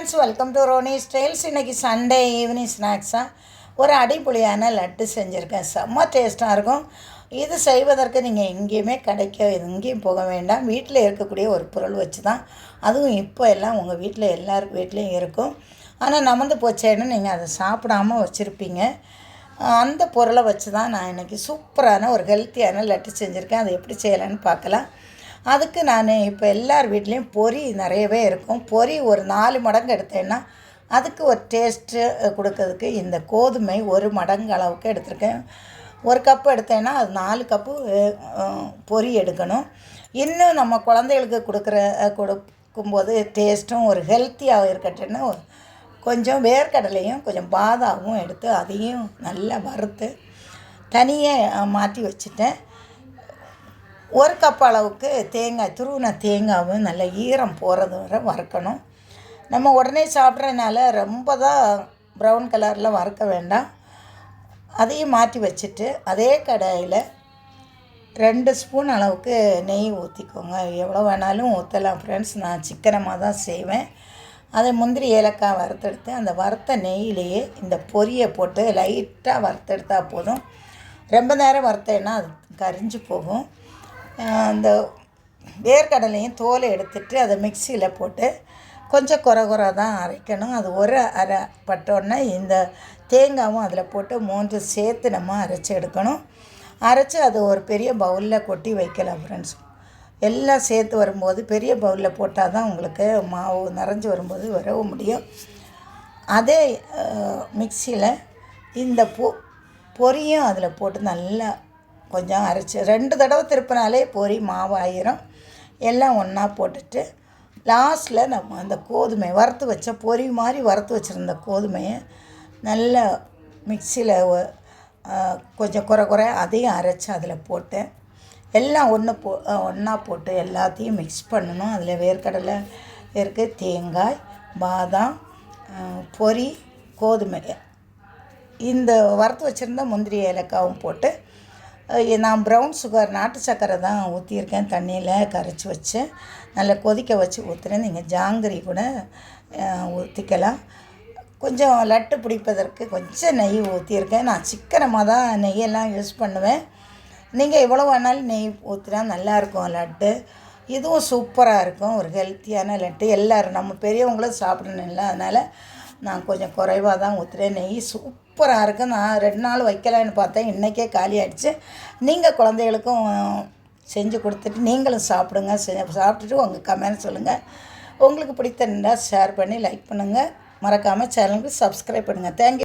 Friends welcome to Roni styles இன்றைக்கி Sunday evening ஸ்நாக்ஸாக ஒரு அடிப்பொலியான லட்டு செஞ்சுருக்கேன். செம்ம டேஸ்ட்டாக இருக்கும். இது செய்வதற்கு நீங்கள் எங்கேயுமே கிடைக்க எங்கேயும் போக வேண்டாம். வீட்டில் இருக்கக்கூடிய ஒரு பொருள் வச்சு தான் அதுவும் இப்போ எல்லாம் உங்கள் வீட்டில் எல்லார் வீட்லேயும் இருக்கும். ஆனால் நமந்து போச்சேன்னு நீங்கள் அதை சாப்பிடாம வச்சுருப்பீங்க. அந்த பொருளை வச்சு தான் நான் இன்றைக்கி சூப்பரான ஒரு ஹெல்த்தியான லட்டு செஞ்சுருக்கேன். அதை எப்படி செய்யலான்னு பார்க்கலாம். அதுக்கு நான் இப்போ எல்லார் வீட்லேயும் பொரி நிறையவே இருக்கும். பொரி ஒரு நாலு மடங்கு எடுத்தேன்னா அதுக்கு ஒரு டேஸ்ட்டு கொடுக்கறதுக்கு இந்த கோதுமை ஒரு மடங்கு அளவுக்கு எடுத்திருக்கேன். ஒரு கப்பு எடுத்தேன்னா அது நாலு கப்பு பொறி பொரி எடுக்கணும். இன்னும் நம்ம குழந்தைகளுக்கு கொடுக்குற கொடுக்கும்போது டேஸ்ட்டும் ஒரு ஹெல்த்தியாக இருக்கட்டுன்னு கொஞ்சம் வேர்க்கடலையும் கொஞ்சம் பாதாமும் எடுத்து அதையும் நல்லா வறுத்து தனியாக மாற்றி வச்சுட்டேன். ஒரு கப் அளவுக்கு தேங்காய் துருவின தேங்காவும் நல்ல ஈரம் போகிறது வரை வறுக்கணும். நம்ம உடனே சாப்பிட்றதுனால ரொம்ப தான் ப்ரௌன் கலரில் வறுக்க வேண்டாம். அதையும் மாற்றி வச்சுட்டு அதே கடாயில் ரெண்டு ஸ்பூன் அளவுக்கு நெய் ஊற்றிக்கோங்க எவ்வளோ வேணாலும் ஊற்றலாம் ஃப்ரெண்ட்ஸ் நான் சிக்கனமாக தான் செய்வேன். அதை முந்திரி ஏலக்காய் வறுத்தெடுத்து அந்த வறுத்த நெய்யிலேயே இந்த பொரியை போட்டு லைட்டாக வறுத்தெடுத்தால் போதும். ரொம்ப நேரம் வறுத்தேன்னா அது கரிஞ்சு போகும். அந்த வேர்க்கடலையும் தோலை எடுத்துட்டு அதை மிக்சியில் போட்டு கொஞ்சம் குறை குறை தான் அரைக்கணும். அது ஒரு அரை பட்டோன்னே இந்த தேங்காவும் அதில் போட்டு மூன்று சேர்த்து நம்ம அரைச்சி எடுக்கணும். அரைச்சி அது ஒரு பெரிய பவுலில் கொட்டி வைக்கலாம் ஃப்ரெண்ட்ஸ் எல்லாம் சேர்த்து வரும்போது பெரிய பவுலில் போட்டால் தான் உங்களுக்கு மாவு நிறைஞ்சு வரும்போது வரவும் முடியும். அதே மிக்சியில் இந்த பொ பொரியும் அதில் போட்டு நல்லா கொஞ்சம் அரைச்சி ரெண்டு தடவை திருப்பினாலே பொரி மாவு ஆயிரும். எல்லாம் ஒன்றா போட்டுட்டு லாஸ்ட்டில் நம்ம அந்த கோதுமை வறுத்து வச்ச பொரி மாதிரி வறுத்து வச்சுருந்த கோதுமையை நல்லா மிக்சியில் கொஞ்சம் குறை குறை அதையும் அரைச்சி அதில் போட்டு எல்லாம் ஒன்று போ ஒன்றா போட்டு எல்லாத்தையும் மிக்ஸ் பண்ணணும். அதில் வேர்க்கடலை இருக்குது தேங்காய் பாதாம் பொறி பொரி கோதுமை. இந்த வறுத்து வச்சுருந்த முந்திரி ஏலக்காவும் போட்டு நான் ப்ரௌன் சுகர் நாட்டு சக்கரை தான் ஊற்றியிருக்கேன் தண்ணியில் கரைச்சி வச்சு நல்லா கொதிக்க வச்சு ஊற்றுறேன் நீங்கள் ஜாங்கிரி கூட ஊற்றிக்கலாம் கொஞ்சம் லட்டு பிடிப்பதற்கு கொஞ்சம் நெய் ஊற்றியிருக்கேன் நான் சிக்கனமாக தான் நெய்யெல்லாம் யூஸ் பண்ணுவேன். நீங்கள் எவ்வளோ வேணாலும் நெய் ஊற்றினா நல்லாயிருக்கும் லட்டு. இதுவும் சூப்பராக இருக்கும். ஒரு ஹெல்த்தியான லட்டு. எல்லோரும் நம்ம பெரியவங்களும் சாப்பிடணும்ல. அதனால் நான் கொஞ்சம் குறைவாக தான் ஊற்றுறேன் நெய் சூப்பராக இருக்கும் நான் ரெண்டு நாள் வைக்கலான்னு பார்த்தேன். இன்றைக்கே காலி ஆயிடுச்சு. நீங்கள் குழந்தைகளுக்கும் செஞ்சு கொடுத்துட்டு நீங்களும் சாப்பிடுங்க. செ- சாப்பிட்டுட்டு உங்கள் கமெண்ட் சொல்லுங்கள் உங்களுக்கு பிடித்திருந்தால் ஷேர் பண்ணி லைக் பண்ணுங்கள் மறக்காமல் சேனலுக்கு சப்ஸ்கிரைப் பண்ணுங்கள் தேங்க்யூ